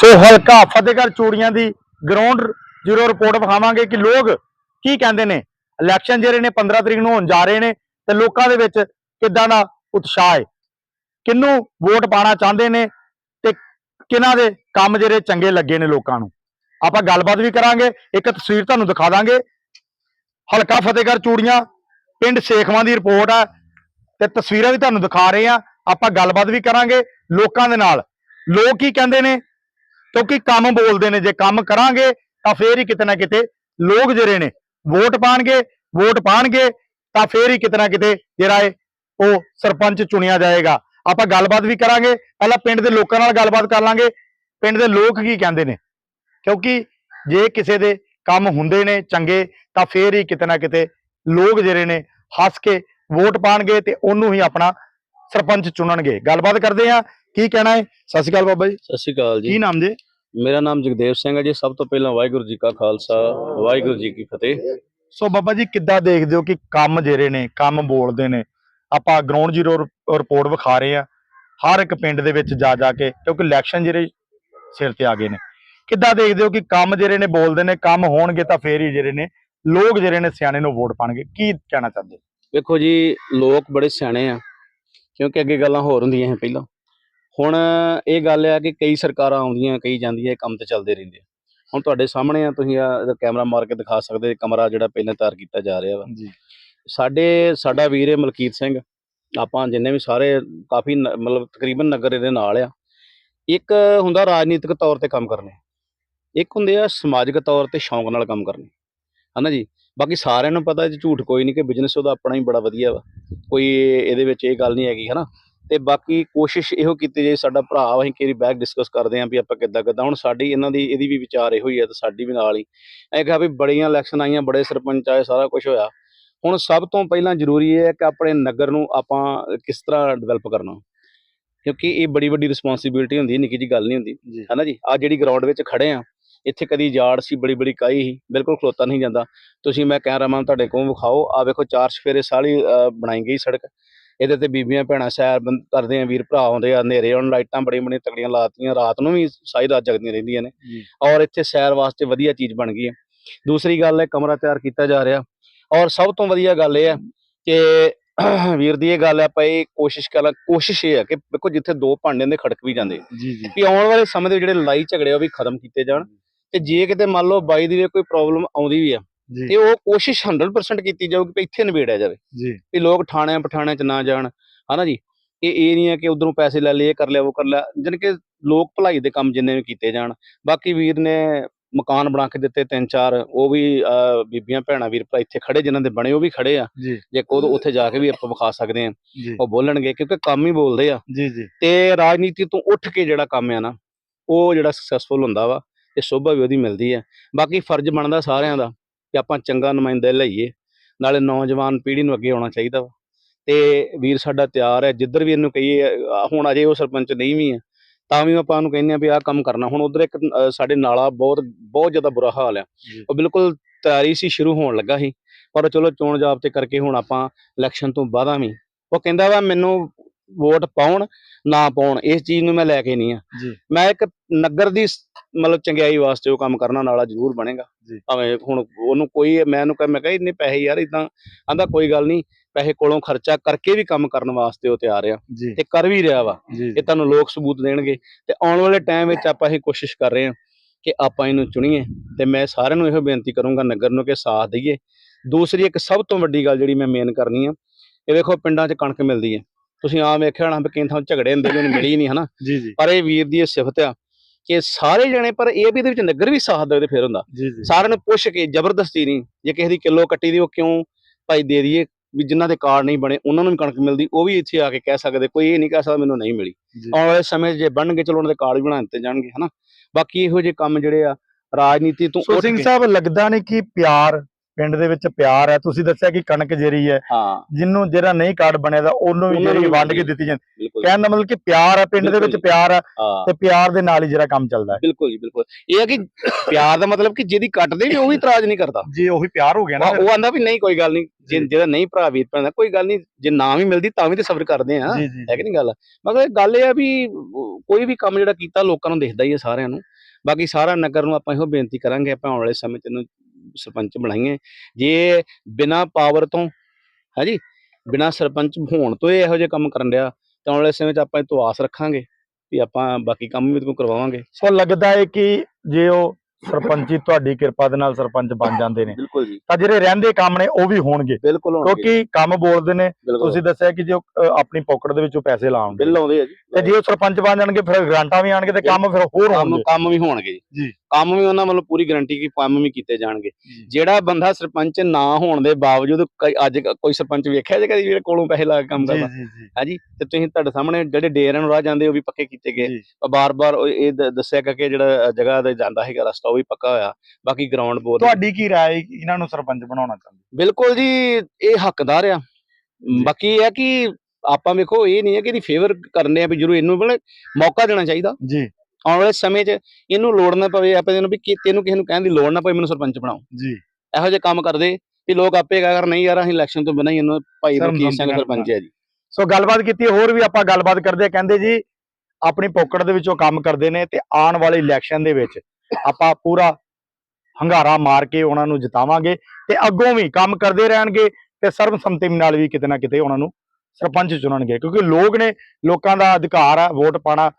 ਸੋ ਹਲਕਾ ਫਤਿਹਗੜ੍ਹ ਚੂੜੀਆਂ ਦੀ ground zero report ਵਿਖਾਵਾਂਗੇ ਕਿ ਲੋਕ ਕੀ ਕਹਿੰਦੇ ਨੇ। ਇਲੈਕਸ਼ਨ ਜਿਹੜੇ ਨੇ 15 ਤਰੀਕ ਨੂੰ ਹੋਣ ਜਾ ਰਹੇ ਨੇ ਤੇ ਲੋਕਾਂ ਦੇ ਵਿੱਚ ਕਿੱਦਾਂ ਦਾ ਉਤਸ਼ਾਹ ਹੈ? ਕਿਹਨੂੰ ਵੋਟ ਪਾਣਾ ਚਾਹੁੰਦੇ ਨੇ ਤੇ ਕਿਹਨਾਂ ਦੇ ਕੰਮ ਜਿਹੜੇ ਚੰਗੇ ਲੱਗੇ ਨੇ ਲੋਕਾਂ ਨੂੰ? ਆਪਾਂ ਗੱਲਬਾਤ ਵੀ ਕਰਾਂਗੇ, ਇੱਕ ਤਸਵੀਰ ਤੁਹਾਨੂੰ ਦਿਖਾ ਦਾਂਗੇ। ਹਲਕਾ ਫਤਿਹਗੜ੍ਹ ਚੂੜੀਆਂ, ਪਿੰਡ ਸੇਖਵਾਂ ਦੀ ਰਿਪੋਰਟ ਆ ਤੇ ਤਸਵੀਰਾਂ ਵੀ ਤੁਹਾਨੂੰ ਦਿਖਾ ਰਹੇ ਆ। ਆਪਾਂ ਗੱਲਬਾਤ ਵੀ ਕਰਾਂਗੇ ਲੋਕਾਂ ਦੇ ਨਾਲ। ਲੋਕ ਕੀ ਕਹਿੰਦੇ ਨੇ? ਕਿਉਂਕਿ ਕੰਮ ਬੋਲਦੇ ਨੇ ਜੇ ਕੰਮ ਕਰਾਂਗੇ ਤਾਂ ਫੇਰ ਹੀ ਕਿਤੇ ਨਾ ਕਿਤੇ ਲੋਕ ਜਿਹੜੇ ਨੇ ਵੋਟ ਪਾਣਗੇ ਵੋਟ ਪਾਣਗੇ ਤਾਂ ਫੇਰ ਹੀ ਕਿਤੇ ਨਾ ਕਿਤੇ ਜਿਹੜਾ ਹੈ ਉਹ ਸਰਪੰਚ ਚੁਣਿਆ ਜਾਏਗਾ। ਆਪਾਂ ਗੱਲਬਾਤ ਵੀ ਕਰਾਂਗੇ ਪਹਿਲਾਂ ਪਿੰਡ ਦੇ ਲੋਕਾਂ ਨਾਲ ਗੱਲਬਾਤ ਕਰ ਲਾਂਗੇ। ਪਿੰਡ ਦੇ ਲੋਕ ਕੀ ਕਹਿੰਦੇ ਨੇ? ਕਿਉਂਕਿ ਜੇ ਕਿਸੇ ਦੇ ਕੰਮ ਹੁੰਦੇ ਨੇ ਚੰਗੇ ਤਾਂ ਫੇਰ ਹੀ ਕਿਤੇ ਨਾ ਕਿਤੇ ਲੋਕ ਜਿਹੜੇ ਨੇ ਹੱਸ ਕੇ ਵੋਟ ਪਾਣਗੇ ਤੇ ਉਹਨੂੰ ਹੀ ਆਪਣਾ ਸਰਪੰਚ ਚੁਣਨਗੇ। ਗੱਲਬਾਤ ਕਰਦੇ ਆ ਕੀ ਕਹਿਣਾ ਹੈ? ਸਤਿ ਸ਼੍ਰੀ ਅਕਾਲ ਬਾਬਾ ਜੀ। ਸਤਿ ਸ਼੍ਰੀ ਅਕਾਲ ਕੀ ਜੀ ਨਾਮ ਜੀ? ਮੇਰਾ ਨਾਮ ਜਗਦੇਵ ਸਿੰਘ ਹੈ ਜੀ। ਸਭ ਤੋਂ ਪਹਿਲਾਂ ਵਾਹਿਗੁਰੂ ਜੀ ਕਾ ਖਾਲਸਾ ਵਾਹਿਗੁਰੂ ਜੀ ਕੀ ਫਤਿਹ। ਸੋ ਬਾਬਾ ਜੀ ਕਿੱਦਾਂ ਦੇਖਦੇ ਹੋ ਕਿ ਕੰਮ ਜਿਹੜੇ ਨੇ ਕੰਮ ਬੋਲਦੇ ਨੇ ਆਪਾਂ ਗਰਾਊਂਡ ਜ਼ੀਰੋ ਰਿਪੋਰਟ ਵਿਖਾ ਰਹੇ ਆ ਹਰ ਇੱਕ ਪਿੰਡ ਦੇ ਵਿੱਚ ਜਾ ਜਾ ਕੇ ਕਿਉਂਕਿ ਇਲੈਕਸ਼ਨ ਜਿਹੜੇ ਸਿਰ ਤੇ ਆ ਗਏ ਨੇ। ਕਿੱਦਾਂ ਦੇਖਦੇ ਹੋ ਕਿ ਕੰਮ ਜਿਹੜੇ ਨੇ ਬੋਲਦੇ ਨੇ ਕੰਮ ਹੋਣਗੇ ਤਾਂ ਫੇਰ ਹੀ ਜਿਹੜੇ ਨੇ ਲੋਕ ਜਿਹੜੇ ਨੇ ਸਿਆਣੇ ਨੂੰ ਵੋਟ ਪਾਣਗੇ। ਕੀ ਕਹਿਣਾ ਚਾਹੁੰਦੇ ਵੇਖੋ ਜੀ ਲੋਕ ਬੜੇ ਸਿਆਣੇ ਆ ਕਿਉਂਕਿ ਅੱਗੇ ਗੱਲਾਂ ਹੋਰ ਹੁੰਦੀਆਂ ਸੀ ਪਹਿਲਾਂ। ਹੁਣ ਇਹ ਗੱਲ ਆ ਕਿ ਕਈ ਸਰਕਾਰਾਂ ਆਉਂਦੀਆਂ ਕਈ ਜਾਂਦੀਆਂ ਇਹ ਕੰਮ ਤੇ ਚੱਲਦੇ ਰਹਿੰਦੇ ਆ। ਹੁਣ ਤੁਹਾਡੇ ਸਾਹਮਣੇ ਆ ਤੁਸੀਂ ਆ ਕੈਮਰਾ ਮਾਰ ਕੇ ਦਿਖਾ ਸਕਦੇ ਕਮਰਾ ਜਿਹੜਾ ਪਹਿਲਾਂ ਤਿਆਰ ਕੀਤਾ ਜਾ ਰਿਹਾ ਵਾ। ਜੀ। ਸਾਡੇ ਸਾਡਾ ਵੀਰ ਹੈ ਮਲਕੀਤ ਸਿੰਘ ਆਪਾਂ ਜਿੰਨੇ ਵੀ ਸਾਰੇ ਕਾਫੀ ਮਤਲਬ ਤਕਰੀਬਨ ਨਗਰ ਇਹਦੇ ਨਾਲ ਆ। ਇੱਕ ਹੁੰਦਾ ਰਾਜਨੀਤਿਕ ਤੌਰ ਤੇ ਕੰਮ ਕਰਨੇ। ਇੱਕ ਹੁੰਦੇ ਆ ਸਮਾਜਿਕ ਤੌਰ ਤੇ ਸ਼ੌਂਕ ਨਾਲ ਕੰਮ ਕਰਨੇ। ਹਨਾ ਜੀ? ਬਾਕੀ ਸਾਰਿਆਂ ਨੂੰ ਪਤਾ ਜੀ ਝੂਠ ਕੋਈ ਨਹੀਂ ਕਿ ਬਿਜ਼ਨਸ ਉਹਦਾ ਆਪਣਾ ਹੀ ਬੜਾ ਵਧੀਆ ਵਾ। ਕੋਈ ਇਹਦੇ ਵਿੱਚ ਇਹ ਗੱਲ ਨਹੀਂ ਹੈਗੀ ਹਨਾ? ਤੇ ਬਾਕੀ ਕੋਸ਼ਿਸ਼ ਇਹੋ ਕੀਤੀ ਜੇ ਸਾਡਾ ਭਰਾ ਅਸੀਂ ਕਿਹੜੀ ਬੈਕ ਡਿਸਕਸ ਕਰਦੇ ਆਂ ਵੀ ਆਪਾਂ ਕਿੱਦਾਂ ਕਿੱਦਾਂ। ਹੁਣ ਸਾਡੀ ਇਹਨਾਂ ਦੀ ਇਹਦੀ ਵੀ ਵਿਚਾਰ ਇਹੋ ਹੀ ਆ ਤੇ ਸਾਡੀ ਵੀ ਨਾਲ ਹੀ। ਇਹ ਕਿਹਾ ਵੀ ਬੜੀਆਂ ਇਲੈਕਸ਼ਨ ਆਈਆਂ ਬੜੇ ਸਰਪੰਚ ਆਏ ਸਾਰਾ ਕੁਝ ਹੋਇਆ। ਹੁਣ ਸਭ ਤੋਂ ਪਹਿਲਾਂ ਜ਼ਰੂਰੀ ਇਹ ਹੈ ਕਿ ਆਪਣੇ ਨਗਰ ਨੂੰ ਆਪਾਂ ਕਿਸ ਤਰ੍ਹਾਂ ਡਿਵੈਲਪ ਕਰਨਾ। ਕਿਉਂਕਿ ਇਹ ਬੜੀ ਵੱਡੀ ਰਿਸਪੌਂਸਿਬਿਲਟੀ ਹੁੰਦੀ ਹੈ ਨਿੱਕੀ ਜੀ ਗੱਲ ਨਹੀਂ ਹੁੰਦੀ। ਹੈ ਨਾ ਜੀ? ਆ ਜਿਹੜੀ ਗਰਾਊਂਡ ਵਿੱਚ ਖੜੇ ਆ ਇੱਥੇ ਕਦੀ ਯਾਰਡ ਸੀ ਬੜੀ ਬੜੀ ਕਾਈ ਸੀ ਬਿਲਕੁਲ ਖਲੋਤਾ ਨਹੀਂ ਜਾਂਦਾ। ਤੁਸੀਂ ਮੈਂ ਕੈਮਰਾਮੈਨ ਤੁਹਾਡੇ ਕੋਲ ਵਿਖਾਓ। ਆ ਵੇਖੋ ਚਾਰ ਸਫੇਰੇ ਸਾਲੀ ਬਣਾਈ ਗਈ ਸੜਕ। ਇਹਦੇ ਤੇ ਬੀਬੀਆਂ ਭੈਣਾਂ ਸੈਰ ਕਰਦੇ ਆ ਵੀਰ ਭਰਾ ਆਉਂਦੇ ਆ ਹਨੇਰੇ ਹੁਣ ਲਾਈਟਾਂ ਬੜੀਆਂ ਬੜੀਆਂ ਤਕੜੀਆਂ ਲਾਤੀਆਂ ਰਾਤ ਨੂੰ ਵੀ ਸਾਰੀ ਰਾਤ ਜਗਦੀਆਂ ਰਹਿੰਦੀਆਂ ਨੇ। ਔਰ ਇੱਥੇ ਸੈਰ ਵਾਸਤੇ ਵਧੀਆ ਚੀਜ਼ ਬਣ ਗਈ ਹੈ ਦੂਸਰੀ ਗੱਲ ਹੈ ਕਮਰਾ ਤਿਆਰ ਕੀਤਾ ਜਾ ਰਿਹਾ। ਔਰ ਸਭ ਤੋਂ ਵਧੀਆ ਗੱਲ ਇਹ ਹੈ ਕਿ ਵੀਰ ਦੀ ਇਹ ਗੱਲ ਹੈ ਇਹ ਕੋਸ਼ਿਸ਼ ਕਰਾਂ ਕੋਸ਼ਿਸ਼ ਇਹ ਹੈ ਕਿ ਦੇਖੋ ਜਿੱਥੇ ਦੋ ਭਾਂਡਿਆਂ ਦੇ ਖੜਕ ਵੀ ਜਾਂਦੇ। ਜੀ ਜੀ। ਵੀ ਆਉਣ ਵਾਲੇ ਸਮੇਂ ਦੇ ਜਿਹੜੇ ਲੜਾਈ ਝਗੜੇ ਆ ਉਹ ਵੀ ਖਤਮ ਕੀਤੇ ਜਾਣ। ਤੇ ਜੇ ਕਿਤੇ ਮੰਨ ਲਓ ਬਾਈ ਦੀ ਵੀ ਕੋਈ ਪ੍ਰੋਬਲਮ ਆਉਂਦੀ ਵੀ ਆ ਤੇ ਉਹ ਕੋਸ਼ਿਸ਼ 100% ਕੀਤੀ ਜਾਊਗੀ ਕਿ ਇੱਥੇ ਨਿਬੇੜਿਆ ਜਾਵੇ। ਜੀ। ਵੀ ਲੋਕ ਥਾਣਿਆਂ ਪਠਾਣਿਆਂ 'ਚ ਨਾ ਜਾਣ ਹਨਾ ਜੀ? ਇਹ ਇਹ ਨਹੀਂ ਹੈ ਕਿ ਉਧਰੋਂ ਪੈਸੇ ਲੈ ਲਏ ਇਹ ਕਰ ਲਿਆ ਉਹ ਕਰ ਲਿਆ। ਜਾਣੀ ਕਿ ਲੋਕ ਭਲਾਈ ਦੇ ਕੰਮ ਜਿੰਨੇ ਵੀ ਕੀਤੇ ਜਾਣ। ਬਾਕੀ ਵੀਰ ਨੇ ਮਕਾਨ ਬਣਾ ਕੇ ਦਿੱਤੇ ਤਿੰਨ ਚਾਰ ਉਹ ਵੀ ਬੀਬੀਆਂ ਭੈਣਾਂ ਵੀਰ ਭਰਾ ਇੱਥੇ ਖੜੇ ਜਿਨ੍ਹਾਂ ਦੇ ਬਣੇ ਉਹ ਵੀ ਖੜੇ ਆ। ਜੀ। ਕੋਦ ਉੱਥੇ ਜਾ ਕੇ ਵੀ ਆਪਾਂ ਵਿਖਾ ਸਕਦੇ ਆ ਉਹ ਬੋਲਣਗੇ ਕਿਉਂਕਿ ਕੰਮ ਹੀ ਬੋਲਦੇ ਆ। ਜੀ ਜੀ। ਤੇ ਰਾਜਨੀਤੀ ਤੋਂ ਉੱਠ ਕੇ ਜਿਹੜਾ ਕੰਮ ਆ ਨਾ ਉਹ ਜਿਹੜਾ ਸਕਸੈਸਫੁਲ ਹੁੰਦਾ ਵਾ ਤੇ ਸੋਭਾ ਵੀ ਉਹਦੀ ਮਿਲਦੀ ਹੈ ਬਾਕੀ ਫਰਜ਼ ਬਣਦਾ ਸਾਰਿਆਂ ਦਾ ਕਿ ਆਪਾਂ ਚੰਗਾ ਨੁਮਾਇੰਦਾ ਲਈਏ ਨਾਲੇ ਨੌਜਵਾਨ ਪੀੜ੍ਹੀ ਨੂੰ ਅੱਗੇ ਆਉਣਾ ਚਾਹੀਦਾ ਵਾ। ਤੇ ਵੀਰ ਸਾਡਾ ਤਿਆਰ ਹੈ ਜਿੱਧਰ ਵੀ ਇਹਨੂੰ ਕਹੀਏ ਹੁਣ ਅਜੇ ਉਹ ਸਰਪੰਚ ਨਹੀਂ ਵੀ ਹੈ ਤਾਂ ਵੀ ਆਪਾਂ ਉਹਨੂੰ ਕਹਿੰਦੇ ਆ ਵੀ ਆਹ ਕੰਮ ਕਰਨਾ। ਹੁਣ ਉਧਰ ਇੱਕ ਸਾਡੇ ਨਾਲਾ ਬਹੁਤ ਬਹੁਤ ਜ਼ਿਆਦਾ ਬੁਰਾ ਹਾਲ ਆ। ਉਹ ਬਿਲਕੁਲ ਤਿਆਰੀ ਸੀ ਸ਼ੁਰੂ ਹੋਣ ਲੱਗਾ ਸੀ। ਪਰ ਚਲੋ ਚੋਣ ਜਾਬਤੇ ਕਰਕੇ ਹੁਣ ਆਪਾਂ ਇਲੈਕਸ਼ਨ ਤੋਂ ਬਾਅਦਾਂ ਵੀ। ਉਹ ਕਹਿੰਦਾ ਵਾ ਮੈਨੂੰ ਵੋਟ ਪਾਉਣ ਨਾ ਪਾਉਣ ਇਸ ਚੀਜ਼ ਨੂੰ ਮੈਂ ਲੈ ਕੇ ਨਹੀਂ ਆ। ਮੈਂ ਇੱਕ ਨਗਰ ਦੀ ਮਤਲਬ ਚੰਗਿਆਈ ਵਾਸਤੇ ਉਹ ਕੰਮ ਕਰਨਾ ਨਾਲਾ ਜ਼ਰੂਰ ਬਣੇਗਾ। ਭਾਵੇਂ ਹੁਣ ਉਹਨੂੰ ਕੋਈ ਮੈਂ ਉਹਨੂੰ ਕਹਾਂ ਮੈਂ ਕਹਾਂ ਇੰਨੇ ਪੈਸੇ ਯਾਰ ਇਦਾਂ ਆਂਦਾ ਕੋਈ ਗੱਲ ਨਹੀਂ ਪੈਸੇ ਕੋਲੋਂ ਖਰਚਾ ਕਰਕੇ ਵੀ ਕੰਮ ਕਰਨ ਵਾਸਤੇ ਉਹ ਤਿਆਰ ਆ। ਤੇ ਕਰ ਵੀ ਰਿਹਾ ਵਾ। ਇਹ ਤੁਹਾਨੂੰ ਲੋਕ ਸਬੂਤ ਦੇਣਗੇ। ਤੇ ਆਉਣ ਵਾਲੇ ਟਾਈਮ ਵਿੱਚ ਆਪਾਂ ਇਹ ਕੋਸ਼ਿਸ਼ ਕਰ ਰਹੇ ਹਾਂ ਕਿ ਆਪਾਂ ਇਹਨੂੰ ਚੁਣੀਏ। ਤੇ ਮੈਂ ਸਾਰਿਆਂ ਨੂੰ ਇਹੋ ਬੇਨਤੀ ਕਰੂੰਗਾ ਨਗਰ ਨੂੰ ਕਿ ਸਾਥ ਦਈਏ। ਦੂਸਰੀ ਇੱਕ ਸਭ ਤੋਂ ਵੱਡੀ ਗੱਲ ਜਿਹੜੀ ਮੈਂ ਮੇਨ ਕਰਨੀ ਆ ਇਹ ਵੇਖੋ ਪਿੰਡਾਂ 'ਚ ਕਣਕ ਮਿਲਦੀ ਹੈ। ਤੁਸੀਂ ਆਮ ਵੇਖਿਆ ਹੋਣਾ ਕਿੰਨੇ ਥਾਂ ਝਗੜੇ ਹੁੰਦੇ ਨੇ ਮਿਲੀ ਨਹੀਂ ਹਨਾ? ਜੀ ਜੀ। ਪਰ ਇਹ ਵੀਰ ਦੀ ਇਹ ਸਿਫਤ ਆ ਕਿ ਸਾਰੇ ਜਣੇ ਪਰ ਇਹ ਵੀ ਇਹਦੇ ਵਿੱਚ ਨਗਰ ਵੀ ਸਾਥ ਦੇਵੇ ਫਿਰ ਹੁੰਦਾ। ਸਾਰਿਆਂ ਨੂੰ ਪੁੱਛ ਕੇ ਜ਼ਬਰਦਸਤੀ ਨਹੀਂ ਜੇ ਕਿਸੇ ਦੀ ਕਿਲੋ ਕੱਟੀ ਦੀ ਉਹ ਕਿਉਂ ਭਾਈ ਦੇ ਦਈਏ ਵੀ ਜਿਨ੍ਹਾਂ ਦੇ ਕਾਰਡ ਨਹੀਂ ਬਣੇ ਉਹਨਾਂ ਨੂੰ ਵੀ ਕਣਕ ਮਿਲਦੀ ਉਹ ਵੀ ਇੱਥੇ ਆ ਕੇ ਕਹਿ ਸਕਦੇ ਕੋਈ ਇਹ ਨਹੀਂ ਕਹਿ ਸਕਦਾ ਮੈਨੂੰ ਨਹੀਂ ਮਿਲੀ। ਆਉਣ ਵਾਲੇ ਸਮੇਂ 'ਚ ਜੇ ਬਣਨਗੇ ਚਲੋ ਉਹਨਾਂ ਦੇ ਕਾਰਡ ਵੀ ਬਣਾ ਦਿੱਤੇ ਜਾਣਗੇ ਹਨਾ? ਬਾਕੀ ਇਹੋ ਜਿਹੇ ਕੰਮ ਜਿਹੜੇ ਆ ਰਾਜਨੀਤੀ ਤੋਂ ਸਿੰਘ ਸਾਹਿਬ ਲੱਗਦਾ ਨਹੀਂ ਕਿ ਪਿਆਰ ਪਿੰਡ ਦੇ ਵਿੱਚ ਪਿਆਰ ਹੈ। ਤੁਸੀਂ ਦੱਸਿਆ ਕਿ ਕਣਕ ਜਿਹੜੀ ਹੈ। ਜਿਹਨੂੰ ਜਿਹੜਾ ਨਹੀਂ ਕਾਰਡ ਬਣਿਆ ਦਾ ਉਹਨੂੰ ਵੀ ਜਿਹੜੀ ਵੰਡ ਕੇ। ਦਿੱਤੀ ਜਾਂਦੀ। ਕਹਿਣ ਦਾ ਮਤਲਬ ਕਿ ਪਿਆਰ ਹੈ ਪਿੰਡ ਦੇ ਵਿੱਚ। ਪਿਆਰ ਹੈ ਤੇ ਪਿਆਰ ਦੇ ਨਾਲ ਹੀ ਜਿਹੜਾ ਕੰਮ ਚੱਲਦਾ ਹੈ। ਬਿਲਕੁਲ ਜੀ ਬਿਲਕੁਲ। ਇਹ ਹੈ ਕਿ ਪਿਆਰ ਦਾ ਮਤਲਬ ਕਿ ਜਿਹਦੀ ਕੱਟਦੇ ਵੀ ਉਹ ਵੀ ਇਤਰਾਜ਼ ਨਹੀਂ ਕਰਦਾ। ਜੀ ਉਹੀ ਪਿਆਰ ਹੋ ਗਿਆ ਨਾ ਉਹ ਆਂਦਾ ਵੀ ਨਹੀਂ ਕੋਈ ਗੱਲ ਨਹੀਂ। ਜੇ ਜਿਹੜਾ ਨਹੀਂ ਭਰਾ ਵੀਰ ਪੈਂਦਾ ਕੋਈ ਗੱਲ ਨਹੀਂ। ਜੇ ਨਾ ਵੀ ਮਿਲਦੀ ਤਾਂ ਵੀ ਤੇ ਸਬਰ ਕਰਦੇ ਆ। ਹੈ ਕਿ ਨਹੀਂ ਗੱਲ? ਮਗਰ ਗੱਲ ਇਹ ਆ ਵੀ ਕੋਈ ਵੀ ਕੰਮ ਜਿਹੜਾ ਕੀਤਾ ਲੋਕਾਂ ਨੂੰ ਦਿਖਦਾ ਹੀ ਹੈ ਸਾਰਿਆਂ ਨੂੰ। ਬਾਕੀ ਸਾਰਾ ਨਗਰ ਨੂੰ ਆਪਾਂ ਇਹੋ ਬੇਨਤੀ ਕਰਾਂਗੇ ਆਪਾਂ ਆਉਣ ਵਾਲੇ ਸਮੇਂ ਇਹਨੂੰ ਸਰਪੰਚ ਬਣਾਈਏ। ਜੇ ਬਿਨਾ ਪਾਵਰ ਤੋਂ ਹਾਂਜੀ ਬਿਨਾ ਸਰਪੰਚ ਹੋਣ ਤੋਂ ਇਹ ਇਹੋ ਜਿਹੇ ਕੰਮ ਕਰਨ ਰਿਹਾ ਤਾਂ ਆਉਣ ਵਾਲੇ ਸਮੇਂ 'ਚ ਆਪਾਂ ਇਹ ਤੋਂ ਆਸ ਰੱਖਾਂਗੇ ਵੀ ਆਪਾਂ ਬਾਕੀ ਕੰਮ ਵੀ ਕੋਲ ਕਰਵਾਵਾਂਗੇ। ਸੋ ਲੱਗਦਾ ਹੈ ਕਿ ਜੇ ਉਹ ਸਰਪੰਚੀ ਤੁਹਾਡੀ ਕਿਰਪਾ ਦੇ ਨਾਲ ਸਰਪੰਚ ਬਣ ਜਾਂਦੇ ਨੇ ਬਿਲਕੁਲ ਜੀ। ਤਾਂ ਜਿਹੜੇ ਰਹਿੰਦੇ ਕੰਮ ਨੇ ਉਹ ਵੀ ਹੋਣਗੇ। ਕਿਉਂਕਿ ਕੰਮ ਬੋਲਦੇ ਨੇ ਤੁਸੀਂ ਦੱਸਿਆ ਕਿ ਜੇ ਆਪਣੀ ਪਾਕਟ ਦੇ ਵਿੱਚੋਂ ਪੈਸੇ ਲਾਉਣਗੇ ਬਿੱਲ ਆਉਂਦੇ ਆ ਜੀ। ਤੇ ਜੇ ਉਹ ਸਰਪੰਚ ਬਣ ਜਾਣਗੇ ਫਿਰ ਗ੍ਰਾਂਟਾਂ ਵੀ ਆਣਗੇ ਤੇ ਕੰਮ ਫਿਰ ਹੋਰ ਕੰਮ ਹੋਣਗੇ। ਕੰਮ ਵੀ ਹੋਣਗੇ ਜੀ। ਕੰਮ ਵੀ ਉਹਨਾਂ ਵੱਲੋਂ ਪੂਰੀ ਗਾਰੰਟੀ ਕੀ ਕੰਮ ਵੀ ਕੀਤੇ ਜਾਣਗੇ। ਜਿਹੜਾ ਬੰਦਾ ਸਰਪੰਚ ਨਾ ਹੋਣ ਦੇ ਬਾਵਜੂਦ ਕਈ- ਅੱਜ ਕ- ਕੋਈ ਸਰਪੰਚ ਵੇਖਿਆ ਜੇ ਕਦੀ ਜਿਹੜੇ ਕੋਲੋਂ ਪੈਸੇ ਲਾ ਕੇ ਕੰਮ ਕਰਦਾ? ਜੀ ਜੀ। ਹਾਂਜੀ ਤੇ ਤੁਸੀਂ ਤੁਹਾਡੇ ਸਾਹਮਣੇ ਜਿਹੜੇ ਡੇਰਿਆਂ ਨੂੰ ਰਾਹ ਜਾਂਦੇ ਉਹ ਵੀ ਪੱਕੇ ਕੀਤੇ ਗਏ। ਜੀ। ਬਾਰ-ਬਾਰ ਇਹ ਦ- ਦੱਸਿਆ ਗਿਆ ਕਿ ਜਿਹੜਾ ਜਗ੍ਹਾ ਤੇ ਜਾਂਦਾ ਹੈਗਾ ਰਸਤਾ ਉਹ ਵੀ ਪੱਕਾ ਹੋਇਆ। ਬਾਕੀ ਗਰਾਊਂਡ ਬੋਰ ਤੁਹਾਡੀ ਕੀ ਰਾਏ ਹੈ ਕਿ ਇਹਨਾਂ ਨੂੰ ਸਰਪੰਚ ਬਣਾਉਣਾ ਚਾਹੁੰਦੇ? ਬਿਲਕੁਲ ਜੀ ਇਹ ਹੱਕਦਾਰ ਆ। ਬਾਕੀ ਇਹ ਹੈ ਕਿ ਆਪਾਂ ਵੇਖੋ ਇਹ ਨਹੀਂ ਹੈ ਕਿ ਇਹਦੀ ਫੇਵਰ ਕਰਨੇ ਆ ਵੀ ਜਰੂਰ ਇਹਨੂੰ ਬਲੇ ਮੌਕਾ ਦੇਣਾ ਚਾਹੀਦਾ। ਜੀ। ਆਉਣ ਵਾਲੇ ਸਮੇਂ 'ਚ ਇਹਨੂੰ ਲੋੜ ਨਾ ਪਵੇ ਆਪਾਂ ਇਹਨੂੰ ਵੀ ਤੈਨੂੰ ਕਿਸੇ ਨੂੰ ਕਹਿਣ ਦੀ ਲੋੜ ਨਾ ਪਵੇ ਮੈਨੂੰ ਸਰਪੰਚ ਬਣਾਓ ਜੀ। ਇਹੋ ਜਿਹੇ ਕੰਮ ਕਰਦੇ ਵੀ ਲੋਕ ਆਪੇ ਕਹਾ ਕਰ ਨਹੀਂ ਯਾਰ ਅਸੀਂ ਇਲੈਕਸ਼ਨ ਤੋਂ ਬਿਨਾਂ ਹੀ ਇਹਨੂੰ ਭਾਈ ਰਣਜੀਤ ਸਿੰਘ ਸਰਪੰਚ ਹੈ ਜੀ। ਸੋ ਗੱਲਬਾਤ ਕੀਤੀ ਹੋਰ ਵੀ ਆਪਾਂ ਗੱਲਬਾਤ ਕਰਦੇ ਕਹਿੰਦੇ ਜੀ ਆਪਣੀ ਪੋਕਟ ਦੇ ਵਿੱਚੋਂ ਕੰਮ ਕਰਦੇ ਨੇ ਤੇ ਆਉਣ ਵਾਲੇ ਇਲੈਕਸ਼ਨ ਦੇ ਵਿੱਚ ਆਪਾਂ ਪੂਰਾ ਹੰਗਾਰਾ ਮਾਰ ਕੇ ਉਹਨਾਂ ਨੂੰ ਜਿਤਾਵਾਂਗੇ ਤੇ ਅੱਗੋਂ ਵੀ ਕੰਮ ਕਰਦੇ ਰਹਿਣਗੇ ਤੇ ਸਰਬਸੰਮਤੀ ਨਾਲ ਵੀ ਕਿਤੇ ਨਾ ਕਿਤੇ ਉਹਨਾਂ ਨੂੰ ਸਰਪੰਚ ਚੁਣਨਗੇ ਕਿਉਂਕਿ ਲੋਕ ਨੇ ਲੋਕਾਂ ਦਾ ਅਧਿਕਾਰ ਆ ਵੋਟ ਪਾਣਾ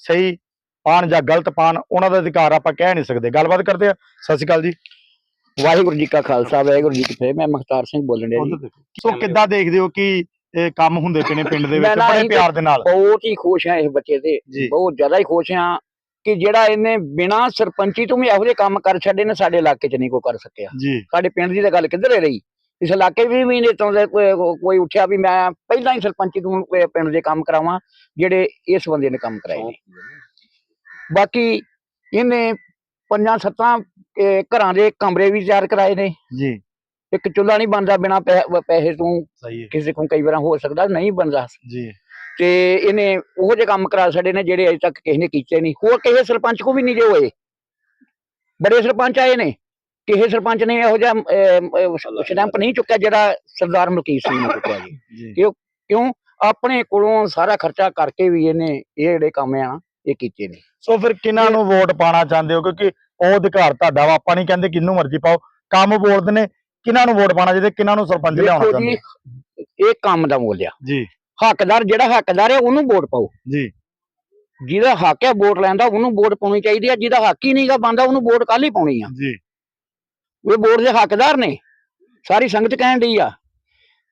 ਸਹੀ ਪਾਣ ਜਾਂ ਗਲਤ ਪਾਣ ਉਹਨਾਂ ਦਾ ਅਧਿਕਾਰ ਆਪਾਂ ਕਹਿ ਨਹੀਂ ਸਕਦੇ। ਗੱਲਬਾਤ ਕਰਦੇ ਆ ਸਤਿ ਸ਼੍ਰੀ ਅਕਾਲ ਜੀ। ਵਾਹਿਗੁਰੂ ਜੀ ਕਾ ਖਾਲਸਾ ਵਾਹਿਗੁਰੂ ਜੀ ਕੀ ਫਤਿਹ ਮੈਂ ਮੁਖਤਾਰ ਸਿੰਘ ਬੋਲਣ ਡਿਆ ਜੀ। ਸੋ ਕਿੱਦਾਂ ਦੇਖਦੇ ਹੋ ਕਿ ਇਹ ਕੰਮ ਹੁੰਦੇ ਪਏ ਨੇ ਪਿੰਡ ਦੇ ਵਿੱਚ? ਬੜੇ ਪਿਆਰ ਦੇ ਨਾਲ। ਬਹੁਤ ਹੀ ਖੁਸ਼ ਹਾਂ ਇਸ ਬੱਚੇ ਤੇ ਬਹੁਤ ਜ਼ਿਆਦਾ ਹੀ ਖੁਸ਼ ਹਾਂ ਕਿ ਜਿਹੜਾ ਇਹਨੇ ਬਿਨਾਂ ਸਰਪੰਚੀ ਤੋਂ ਵੀ ਇਹੋ ਜਿਹੇ ਕੰਮ ਕਰ ਛੱਡੇ ਨੇ ਸਾਡੇ ਇਲਾਕੇ 'ਚ ਨਹੀਂ ਕੋਈ ਕਰ ਸਕਿਆ। ਸਾਡੇ ਪਿੰਡ ਦੀ ਤਾਂ ਗੱਲ ਕਿੱਧਰ ਰਹੀ? ਇਸ ਇਲਾਕੇ ਵੀ ਵੀ ਨਹੀਂ ਤੋਂ ਕੋਈ ਉੱਠਿਆ ਵੀ ਮੈਂ ਪਹਿਲਾਂ ਹੀ ਸਰਪੰਚੀ ਅਹ ਪਿੰਡ ਦੇ ਕੰਮ ਕਰਾਵਾਂ ਜਿਹੜੇ ਇਸ ਬੰਦੇ ਨੇ ਕੰਮ ਕਰਾਏ ਨੇ। ਬਾਕੀ ਇਹਨੇ ਪੰਜਾਂ ਸੱਤਾਂ ਘਰਾਂ ਦੇ ਕਮਰੇ ਵੀ ਤਿਆਰ ਕਰਾਏ ਨੇ। ਜੀ। ਇੱਕ ਚੁੱਲ੍ਹਾ ਨਹੀਂ ਬਣਦਾ ਬਿਨਾਂ ਪੈਸੇ ਤੋਂ। ਕਿਸੇ ਕੋਲ ਕਈ ਵਾਰ ਹੋ ਸਕਦਾ ਨਹੀਂ ਬਣਦਾ। ਜੀ। ਤੇ ਇਹਨੇ ਉਹੋ ਜਿਹੇ ਕੰਮ ਕਰਾ ਛੱਡੇ ਨੇ ਜਿਹੜੇ ਅਜੇ ਤੱਕ ਕਿਸੇ ਨੇ ਕੀਤੇ ਨਹੀਂ। ਹੋਰ ਕਿਸੇ ਸਰਪੰਚ ਕੋ ਵੀ ਨਹੀਂ ਜੇ ਹੋਏ। ਬੜੇ ਸਰਪੰਚ ਆਏ ਨੇ। ਕਿਸੇ ਸਰਪੰਚ ਨੇ ਇਹੋ ਜਿਹਾ ਸਟੈਂਪ ਨਹੀਂ ਚੁੱਕਿਆ ਜਿਹੜਾ ਸਰਦਾਰ ਮਲਕੀਤ ਸਿੰਘ ਨੇ ਚੁੱਕਿਆ ਜੀ। ਜੀ। ਕਿਉਂ ਆਪਣੇ ਕੋਲੋਂ ਸਾਰਾ ਖਰਚਾ ਕਰਕੇ ਵੀ ਇਹਨੇ ਇਹ ਜਿਹੜੇ ਕੰਮ ਆ ਇਹ ਕੀਤੇ ਨੇ। ਸੋ ਫਿਰ ਕਿਹਨਾਂ ਨੂੰ ਵੋਟ ਪਾਣਾ ਚਾਹੁੰਦੇ ਹੋ? ਕਿਉਂਕਿ ਉਹ ਅਧਿਕਾਰ ਤੁਹਾਡਾ ਵਾ ਆਪਾਂ ਨਹੀਂ ਕਹਿੰਦੇ ਕਿਹਨੂੰ ਮਰਜ਼ੀ ਪਾਓ। ਕੰਮ ਬੋਲਦੇ ਨੇ ਕਿਹਨਾਂ ਨੂੰ ਵੋਟ ਪਾਣਾ ਚਾਹੀਦਾ ਕਿਹਨਾਂ ਨੂੰ ਸਰਪੰਚ ਲਿਆਉਣਾ ਚਾਹੁੰਦੇ? ਇਹ ਕੰਮ ਦਾ ਮੁੱਲ ਆ। ਜੀ। ਹੱਕਦਾਰ ਜਿਹੜਾ ਹੱਕਦਾਰ ਹੈ ਉਹਨੂੰ ਵੋਟ ਪਾਓ। ਜੀ। ਜਿਹਦਾ ਹੱਕ ਹੈ ਵੋਟ ਲੈਣ ਦਾ ਉਹਨੂੰ ਵੋਟ ਪਾਉਣੀ ਚਾਹੀਦੀ ਹੈ ਜਿਹਦਾ ਹੱਕ ਹੀ ਨਹੀਂਗਾ ਬੰਦਾ ਉਹਨੂੰ ਵੋਟ ਕੱਲ ਹੀ ਪਾਉਣੀ ਆ। ਜੀ। ਇਹ ਵੋਟ ਦੇ ਹੱਕਦਾਰ ਨੇ। ਸਾਰੀ ਸੰਗਤ ਕਹਿਣ ਡਈ ਆ।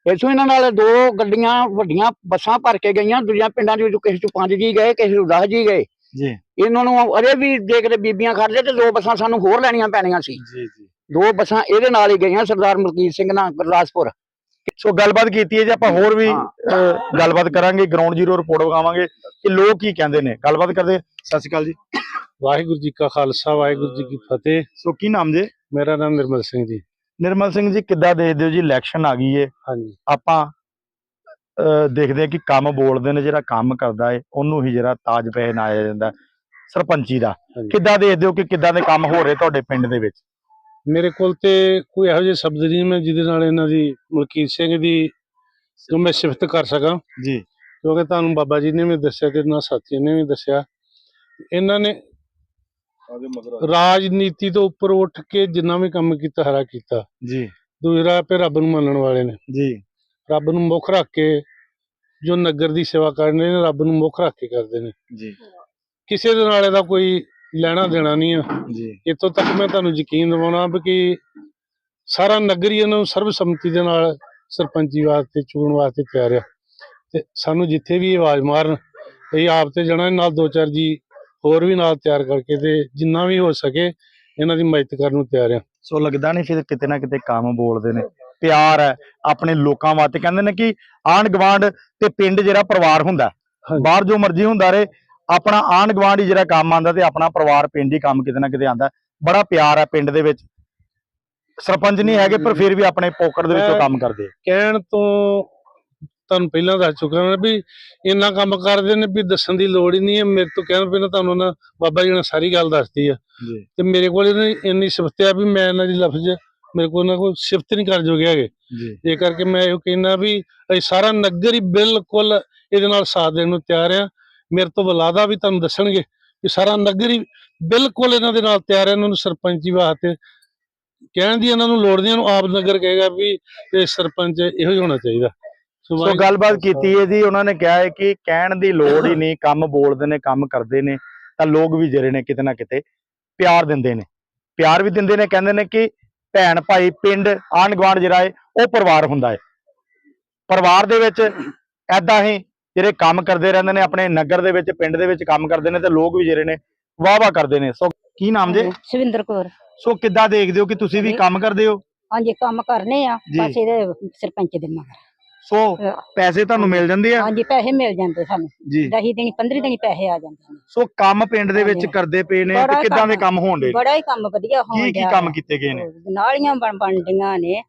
ਇਸੋਂ ਇਹਨਾਂ ਨਾਲ ਦੋ ਗੱਡੀਆਂ ਵੱਡੀਆਂ ਬੱਸਾਂ ਭਰ ਕੇ ਗਈਆਂ। ਦੂਜੀਆਂ ਪਿੰਡਾਂ ਦੇ ਵਿੱਚੋਂ ਕਿਸੇ ਚੋਂ ਪੰਜ ਜੀ ਗਏ ਕਿਸੇ ਚੋਂ 10 ਜੀ ਗਏ। ਜੀ। ਇਹਨਾਂ ਨੂੰ ਅਰੇ ਵੀ ਦੇਖਦੇ ਬੀਬੀਆਂ ਖੜਦੇ ਤੇ ਦੋ ਬੱਸਾਂ ਸਾਨੂੰ ਹੋਰ ਲੈਣੀਆਂ ਪੈਣੀਆਂ ਸੀ। ਜੀ ਜੀ। ਦੋ ਬੱਸਾਂ ਇਹਦੇ ਨਾਲ ਹੀ ਗਈਆਂ ਸਰਦਾਰ ਮਲਕੀਤ ਸਿੰਘ ਨਾਲ ਗੁਰਦਾਸਪੁਰ। ਸੋ ਗੱਲਬਾਤ ਕੀਤੀ ਹੈ ਜੀ ਆਪਾਂ ਹੋਰ ਵੀ ਗੱਲਬਾਤ ਕਰਾਂਗੇ ਗਰਾਊਂਡ ਜ਼ੀਰੋ ਰਿਪੋਰਟ ਵਿਖਾਵਾਂਗੇ। ਕਿ ਲੋਕ ਕੀ ਕਹਿੰਦੇ ਨੇ? ਗੱਲਬਾਤ ਕਰਦੇ ਸਤਿ ਸ਼੍ਰੀ ਅਕਾਲ ਜੀ। ਵਾਹਿਗੁਰੂ ਜੀ ਕਾ ਖਾਲਸਾ ਵਾਹਿਗੁਰੂ ਜੀ ਕੀ ਫਤਿਹ। ਸੋ ਕੀ ਨਾਮ ਜੇ? ਮੇਰਾ ਨਾਮ ਨਿਰਮਲ ਸਿੰਘ ਜੀ। ਨਿਰਮਲ ਸਿੰਘ ਜੀ ਕਿੱਦਾਂ ਦੇਖਦੇ ਹੋ ਜੀ? ਇਲੈਕਸ਼ਨ ਆ ਗਈ ਏ। ਹਾਂਜੀ। ਆਪਾਂ ਦੇਖਦੇ ਹਾਂ ਕਿ ਕੰਮ ਬੋਲਦੇ ਨੇ ਜਿਹੜਾ ਕੰਮ ਕਰਦਾ ਏ ਉਹਨੂੰ ਹੀ ਜਿਹੜਾ ਤਾਜ ਪਹਿਨਾਇਆ ਜਾਂਦਾ ਸਰਪੰਚੀ ਦਾ। ਕਿੱਦਾਂ ਦੇਖਦੇ ਹੋ ਕਿ ਕਿੱਦਾਂ ਦੇ ਕੰਮ ਹੋ ਰਹੇ ਤੁਹਾਡੇ ਪਿੰਡ ਦੇ ਵਿੱਚ? ਮੇਰੇ ਕੋਲ ਤੇ ਕੋਈ ਇਹੋ ਜਿਹੇ ਸ਼ਬਦ ਨਹੀਂ ਮੈਂ ਜਿਹਦੇ ਨਾਲ ਇਹਨਾਂ ਦੀ ਮਲਕੀਤ ਸਿੰਘ ਦੀ ਜੋ ਮੈਂ ਸਿਫਤ ਕਰ ਸਕਾਂ। ਜੀ। ਕਿਉਂਕਿ ਤੁਹਾਨੂੰ ਬਾਬਾ ਜੀ ਨੇ ਵੀ ਦੱਸਿਆ ਤੇ ਨਾ ਸਾਥੀਆਂ ਨੇ ਵੀ ਦੱਸਿਆ। ਇਹਨਾਂ ਨੇ ਰਾਜਨੀਤੀ ਤੋਂ ਉੱਪਰ ਉੱਠ ਕੇ ਜਿੰਨਾ ਵੀ ਕੰਮ ਕੀਤਾ ਹਰਾ ਕੀਤਾ। ਜੀ। ਦੂਸਰਾ ਆਪੇ ਰੱਬ ਨੂੰ ਮੰਨਣ ਵਾਲੇ ਨੇ। ਜੀ। ਰੱਬ ਨੂੰ ਮੁੱਖ ਰੱਖ ਕੇ ਜੋ ਨਗਰ ਦੀ ਸੇਵਾ ਕਰਦੇ ਨੇ ਰੱਬ ਨੂੰ ਮੁੱਖ ਰੱਖ ਕੇ ਕਰਦੇ ਨੇ। ਜੀ। ਕਿਸੇ ਦੇ ਨਾਲ ਇਹਦਾ ਕੋਈ ਲੈਣਾ ਦੇਣਾ ਨਹੀਂ ਆ। ਜੀ। ਇੱਥੋਂ ਤੱਕ ਮੈਂ ਤੁਹਾਨੂੰ ਯਕੀਨ ਦਿਵਾਉਣਾ ਵੀ ਕਿ ਸਾਰਾ ਨਗਰ ਹੀ ਇਹਨਾਂ ਨੂੰ ਸਰਬਸੰਮਤੀ ਦੇ ਨਾਲ ਸਰਪੰਚੀ ਵਾਸਤੇ ਚੁਣਨ ਵਾਸਤੇ ਤਿਆਰ ਆ। ਤੇ ਸਾਨੂੰ ਜਿੱਥੇ ਵੀ ਇਹ ਆਵਾਜ਼ ਮਾਰਨ ਅਸੀਂ ਆਪ ਤੇ ਜਾਣਾ ਨਾਲ ਦੋ ਚਾਰ ਜੀ ਹੋਰ ਵੀ ਨਾਲ ਤਿਆਰ ਕਰਕੇ ਤੇ ਜਿੰਨਾ ਵੀ ਹੋ ਸਕੇ ਇਹਨਾਂ ਦੀ ਮਦਦ ਕਰਨ ਨੂੰ ਤਿਆਰ ਆ। ਸੋ ਲੱਗਦਾ ਨਹੀਂ ਫਿਰ ਕਿਤੇ ਨਾ ਕਿਤੇ ਕੰਮ ਬੋਲਦੇ ਨੇ। ਪਿਆਰ ਹੈ ਆਪਣੇ ਲੋਕਾਂ ਵਾਸਤੇ। ਕਹਿੰਦੇ ਨੇ ਕਿ ਆਂਢ ਗਵਾਂਢ ਤੇ ਪਿੰਡ ਜਿਹੜਾ ਪਰਿਵਾਰ ਹੁੰਦਾ। ਬਾਹਰ ਜੋ ਮਰਜ਼ੀ ਹੁੰਦਾ ਰਹੇ ਆਪਣਾ ਆਂਢ ਗਵਾਂਢ ਹੀ ਜਿਹੜਾ ਕੰਮ ਆਂਦਾ ਤੇ ਆਪਣਾ ਪਰਿਵਾਰ ਪਿੰਡ ਹੀ ਕੰਮ ਕਿਤੇ ਨਾ ਕਿਤੇ ਆਂਦਾ ਬੜਾ ਪਿਆਰ ਹੈ ਪਿੰਡ ਦੇ ਵਿੱਚ। ਸਰਪੰਚ ਨਹੀਂ ਹੈਗੇ ਪਰ ਫਿਰ ਵੀ ਆਪਣੇ ਪੋਕਟ ਦੇ ਵਿੱਚੋਂ ਕੰਮ ਕਰਦੇ। ਕਹਿਣ ਤੋਂ ਤੁਹਾਨੂੰ ਪਹਿਲਾਂ ਦੱਸ ਚੁੱਕਾ ਹਾਂ ਵੀ ਇੰਨਾ ਕੰਮ ਕਰਦੇ ਨੇ ਵੀ ਦੱਸਣ ਦੀ ਲੋੜ ਹੀ ਨਹੀਂ ਹੈ। ਮੇਰੇ ਤੋਂ ਕਹਿਣ ਪਹਿਲਾਂ ਤੁਹਾਨੂੰ ਨਾ ਬਾਬਾ ਜੀ ਨੇ ਸਾਰੀ ਗੱਲ ਦੱਸਤੀ ਆ। ਤੇ ਮੇਰੇ ਕੋਲ ਇੰਨੀ ਸਿਫਤ ਆ ਵੀ ਮੈਂ ਇਹਨਾਂ ਦੀ ਲਫ਼ਜ਼ ਮੇਰੇ ਕੋਲ ਨਾ ਕੋਈ ਸਿਫਤ ਨਹੀਂ ਕਰ ਜੋਗੇ ਹੈਗੇ। ਜੀ। ਇਹ ਕਰਕੇ ਮੈਂ ਇਹ ਕਹਿੰਦਾ ਵੀ ਅਸੀਂ ਸਾਰਾ ਨਗਰ ਹੀ ਬਿਲਕੁਲ ਇਹਦੇ ਨਾਲ ਸਾਥ ਦੇਣ ਨੂੰ ਤਿਆਰ ਆ। ਮੇਰੇ ਤੋਂ ਬਲਾਦਾ ਵੀ ਤੁਹਾਨੂੰ ਦੱਸਣਗੇ ਕਿ ਸਾਰਾ ਨਗਰ ਹੀ ਬਿਲਕੁਲ ਇਹਨਾਂ ਦੇ ਨਾਲ ਤਿਆਰ ਹੈ ਇਹਨਾਂ ਨੂੰ ਸਰਪੰਚੀ ਵਾਸਤੇ ਕਹਿਣ ਦੀ ਇਹਨਾਂ ਨੂੰ ਲੋੜ ਨਹੀਂ ਇਹਨੂੰ ਆਪ ਨਗਰ ਕਹੇਗਾ ਵੀ ਇਹ ਸਰਪੰਚ ਇਹੋ ਹੀ ਹੋਣਾ ਚਾਹੀਦਾ। ਸੋ ਗੱਲਬਾਤ ਕੀਤੀ ਹੈ ਜੀ ਉਹਨਾਂ ਨੇ ਕਿਹਾ ਹੈ ਕਿ ਕਹਿਣ ਦੀ ਲੋੜ ਹੀ ਨਹੀਂ ਕੰਮ ਬੋਲਦੇ ਨੇ ਕੰਮ ਕਰਦੇ ਨੇ ਤਾਂ ਲੋਕ ਵੀ ਜਿਹੜੇ ਨੇ ਕਿਤੇ ਨਾ ਕਿਤੇ ਪਿਆਰ ਦਿੰਦੇ ਨੇ। ਪਿਆਰ ਵੀ ਦਿੰਦੇ ਨੇ ਕਹਿੰਦੇ ਨੇ ਕਿ ਭੈਣ ਭਾਈ ਪਿੰਡ ਆਂਢ ਗੁਆਂਢ ਜਿਹੜਾ ਹੈ ਉਹ ਪਰਿਵਾਰ ਹੁੰਦਾ ਹੈ। ਪਰਿਵਾਰ ਦੇ ਵਿੱਚ ਐਦਾਂ ਹੀ ਜਿਹੜੇ ਕੰਮ ਕਰਦੇ ਰਹਿੰਦੇ ਨੇ ਆਪਣੇ ਨਗਰ ਦੇ ਵਿੱਚ ਪਿੰਡ ਦੇ ਵਿੱਚ ਕੰਮ ਕਰਦੇ ਨੇ ਤੇ ਲੋਕ ਵੀ ਜਿਹੜੇ ਨੇ ਵਾਹ ਵਾਹ ਕਰਦੇ ਨੇ। ਸੋ ਕੀ ਨਾਮ ਜੇ? ਸਵਿੰਦਰ ਕੌਰ। ਸੋ ਕਿੱਦਾਂ ਦੇਖਦੇ ਹੋ ਕਿ ਤੁਸੀਂ ਵੀ ਕੰਮ ਕਰਦੇ ਹੋ? ਹਾਂਜੀ ਕੰਮ ਕਰਨੇ ਆ। ਬਸ ਇਹਦੇ ਸਰਪੰਚ ਦੇ ਮਗਰ। ਸੋ ਪੈਸੇ ਤੁਹਾਨੂੰ ਮਿਲ ਜਾਂਦੇ ਆ? ਹਾਂਜੀ ਪੈਸੇ ਮਿਲ ਜਾਂਦੇ ਸਾਨੂੰ। ਜੀ। 10 ਦਿਨ 15 ਦਿਨ ਪੈਸੇ ਆ ਜਾਂਦੇ ਨੇ। ਸੋ ਕੰਮ ਪਿੰਡ ਦੇ ਵਿੱਚ। ਕਰਦੇ ਪਏ ਨੇ ਤੇ ਕਿੱਦਾਂ ਦੇ ਕੰਮ- ਹੋਣ ਦੇ ਬੜਾ ਹੀ ਕੰਮ ਵਧੀਆ ਹੋਣ ਕੀ ਕੀ ਕੰਮ। ਕੀਤੇ ਗਏ ਨੇ? ਨਾਲੀਆਂ ਬਣ ਬਣਦੀਆਂ ਨੇ।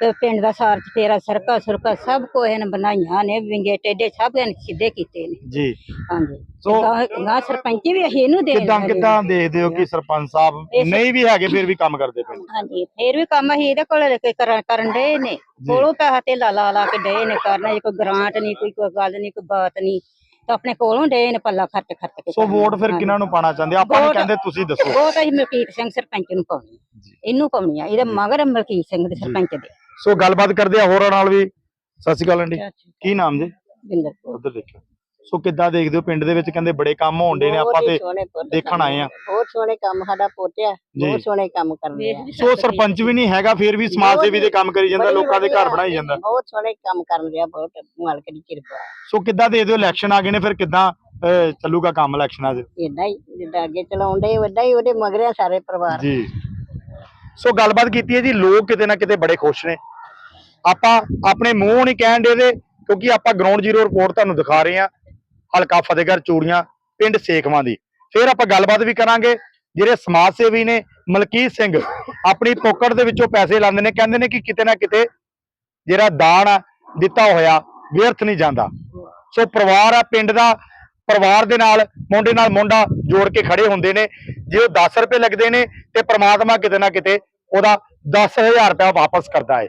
ਤੇ ਪਿੰਡ ਦਾ ਸਾਰ ਤੇਰਾ ਸਰਕਾ ਸਰਕਾ ਸਭ ਕੋ ਇਹਨ ਬਣਾਈਆਂ ਨੇ ਵਿੰਗੇ ਟੇਡੇ ਸਭ ਇਹਨ ਸਿੱਧੇ ਕੀਤੇ ਨੇ। ਜੀ। ਹਾਂਜੀ। ਸੋ ਨਾ ਸਰਪੰਚੀ ਵੀ ਅਸੀਂ ਇਹਨੂੰ ਦੇ ਕਿੱਦਾਂ ਕਿੱਦਾਂ ਦੇਖਦੇ ਹੋ ਕਿ ਸਰਪੰਚ ਸਾਹਿਬ ਨਹੀਂ ਵੀ ਹੈਗੇ ਫਿਰ ਵੀ ਕੰਮ ਕਰਦੇ ਪਏ ਹਾਂਜੀ ਫੇਰ ਵੀ ਕੰਮ ਅਸੀਂ ਇਹਦੇ ਕੋਲ ਕਰਨ ਕਰਨ ਦੇ ਨੇ। ਕੋਲੋਂ ਪੈਸਾ ਤੇ ਲਾ ਲਾ ਲਾ ਕੇ ਡੇ ਨੇ ਕਰਨਾ ਕੋਈ ਗ੍ਰਾਂਟ ਨਹੀਂ ਕੋਈ ਕੋਈ ਗੱਲ ਨਹੀਂ ਕੋਈ ਬਾਤ ਨਹੀਂ ਤਾਂ ਆਪਣੇ ਕੋਲੋਂ ਡੇ ਨੇ ਪੱਲਾ ਖਰਚ ਖਰਚ ਕੇ ਸੋ। ਵੋਟ ਫਿਰ। ਕਿਹਨਾਂ ਨੂੰ ਪਾਣਾ ਚਾਹੁੰਦੇ? ਆਪਾਂ ਨੂੰ ਕਹਿੰਦੇ ਤੁਸੀਂ ਦੱਸੋ। ਉਹ ਤਾਂ ਅਸੀਂ ਮਲਕੀਤ ਸਿੰਘ ਸਰਪੰਚ ਨੂੰ ਪਾਉਣੀ। ਇਹਨੂੰ ਪਾਉਣੀ ਆ। ਇਹਦੇ ਮਗਰ ਮਲਕੀਤ ਸਿੰਘ ਦੇ ਸਰਪੰਚ ਦੇ। ਸੋ ਗੱਲਬਾਤ ਕਰਦੇ ਆ ਹੋਰਾਂ ਨਾਲ ਵੀ। ਸਤਿ ਸ਼੍ਰੀ ਅਕਾਲ ਆਂਟੀ। ਕੀ ਨਾਮ ਜੀ? ਬਿੰਦਰ। ਉਧਰ ਦੇਖਿਓ। ਸੋ ਕਿੱਦਾਂ ਦੇਖਦੇ ਹੋ? ਪਿੰਡ ਦੇ ਵਿੱਚ ਕਹਿੰਦੇ ਬੜੇ ਕੰਮ ਹੋਣਦੇ ਨੇ ਆਪਾਂ ਤੇ ਦੇਖਣ ਆਏ ਆ। ਬਹੁਤ ਸੋਹਣੇ ਕੰਮ ਸਾਡਾ ਪੋਤਿਆ। ਬਹੁਤ ਸੋਹਣੇ ਕੰਮ ਕਰਦੇ ਆ। ਸੋ ਸਰਪੰਚ ਵੀ ਨਹੀਂ ਹੈਗਾ ਫਿਰ ਵੀ ਸਮਾਜ ਸੇਵੀ ਦੇ ਕੰਮ ਕਰੀ ਜਾਂਦਾ ਲੋਕਾਂ ਦੇ ਘਰ ਬਣਾਈ ਜਾਂਦਾ। ਬਹੁਤ ਸੋਹਣੇ ਕੰਮ ਕਰਦੇ ਆ ਬਹੁਤ ਮਾਲਕ ਦੀ ਕਿਰਪਾ। ਸੋ ਕਿੱਦਾਂ ਦੇਖਦੇ ਹੋ? ਇਲੈਕਸ਼ਨ ਆ ਗਏ ਨੇ ਫਿਰ ਕਿੱਦਾਂ ਚੱਲੂਗਾ ਕੰਮ ਇਲੈਕਸ਼ਨਾਂ 'ਚ ਏਦਾਂ ਹੀ ਜਿੱਦਾਂ ਅੱਗੇ ਚਲਾਉਂਦੇ ਵੱਡਾ ਹੀ ਉਹਦੇ ਮਗਰੇ ਆ ਸਾਰੇ ਪਰਿਵਾਰ। ਜੀ। ਸੋ ਗੱਲਬਾਤ ਕੀਤੀ ਹੈ ਜੀ, ਲੋਕ ਕਿਤੇ ਨਾ ਕਿਤੇ ਬੜੇ ਖੁਸ਼ ਨੇ। ਆਪਾਂ ਆਪਣੇ ਮੂੰਹ ਨਹੀਂ ਕਹਿਣ ਦੇ ਦੇ ਕਿਉਂਕਿ ਆਪਾਂ ਗਰਾਊਂਡ ਜ਼ੀਰੋ ਰਿਪੋਰਟ ਤੁਹਾਨੂੰ ਦਿਖਾ ਰਹੇ ਹਾਂ। ਹਲਕਾ ਫਤਿਹਗੜ੍ਹ, ਚੂੜੀਆਂ, ਪਿੰਡ ਸੇਖਵਾਂ ਦੀ। ਫਿਰ ਆਪਾਂ ਗੱਲਬਾਤ ਵੀ ਕਰਾਂਗੇ, ਜਿਹੜੇ ਸਮਾਜ ਸੇਵੀ ਨੇ, ਮਲਕੀਤ ਸਿੰਘ, ਆਪਣੀ ਪੋਕਟ ਦੇ ਵਿੱਚੋਂ ਪੈਸੇ ਲਾਉਂਦੇ ਨੇ। ਕਹਿੰਦੇ ਨੇ ਕਿ ਕਿਤੇ ਨਾ ਕਿਤੇ ਜਿਹੜਾ ਦਾਨ ਆ, ਦਿੱਤਾ ਹੋਇਆ, ਵਿਅਰਥ ਨਹੀਂ ਜਾਂਦਾ। ਸੋ ਪਰਿਵਾਰ ਆ, ਪਿੰਡ ਦਾ ਪਰਿਵਾਰ ਦੇ ਨਾਲ, ਮੁੰਡੇ ਨਾਲ ਮੁੰਡਾ ਜੋੜ ਕੇ ਖੜੇ ਹੁੰਦੇ ਨੇ। ਜੇ ਉਹ 10 ਰੁਪਏ ਲੱਗਦੇ ਨੇ ਤੇ ਪ੍ਰਮਾਤਮਾ ਕਿਤੇ ਨਾ ਕਿਤੇ ਉਹਦਾ 10000 ਰੁਪਏ ਵਾਪਸ ਕਰਦਾ ਹੈ